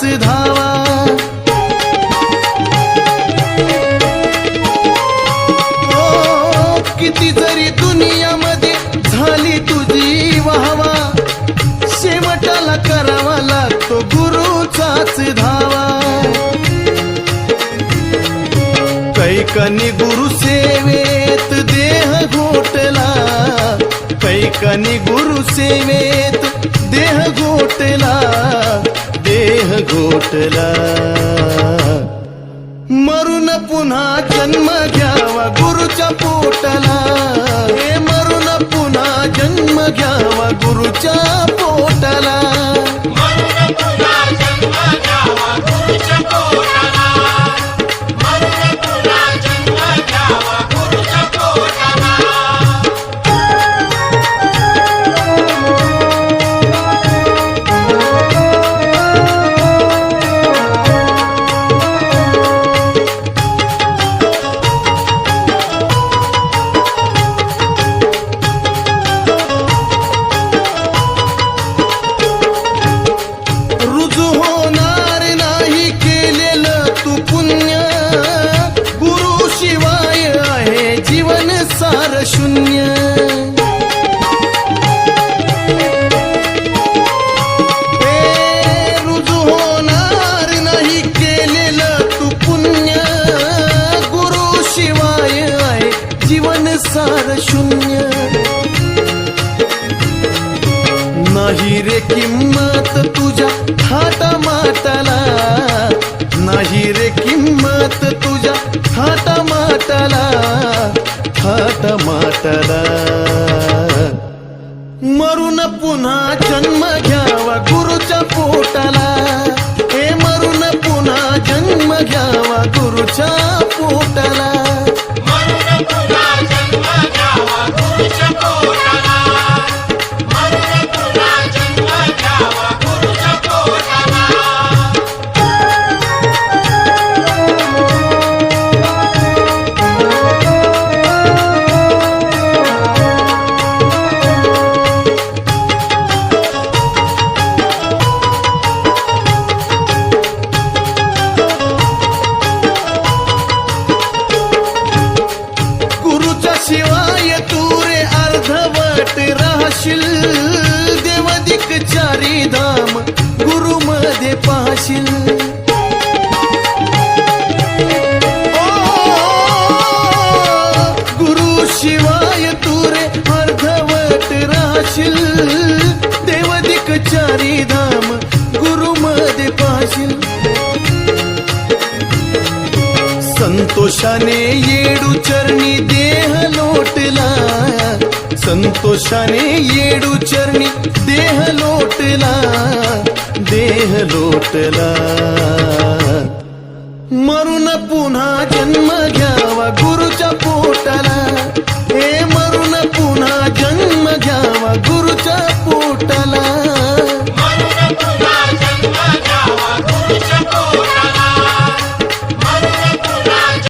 गुरुचाच धावा. ओ, किती जरी दुनियामध्ये झाली तुझी वाहवा शेवटाला करावा लागतो गुरुचाच धावा. कैकनी गुरु सेवेत देह घोटला कैकनी गुरु सेवेत देह घोटला देह घोटला. मरून पुन्हा जन्म घ्यावा गुरुच्या पोटला. हे मरून पुन्हा जन्म घ्यावा गुरुच्या पोटाला. सार शून्य. नाही रे किंमत तुझ्या हाता माताला नाही रे किंमत तुझ्या हाता माताला थाटा माताला मरून पुन्हा जन्म घ्यावा गुरुच्या पोटाला. गुरुमध्ये पाशील. संतोषाने येडू चरणी देह लोटला. संतोषाने येडू चरणी देह लोटला. देह लोटला. मरून पुन्हा जन्म घ्यावा गुरुच्या पोटाला. हे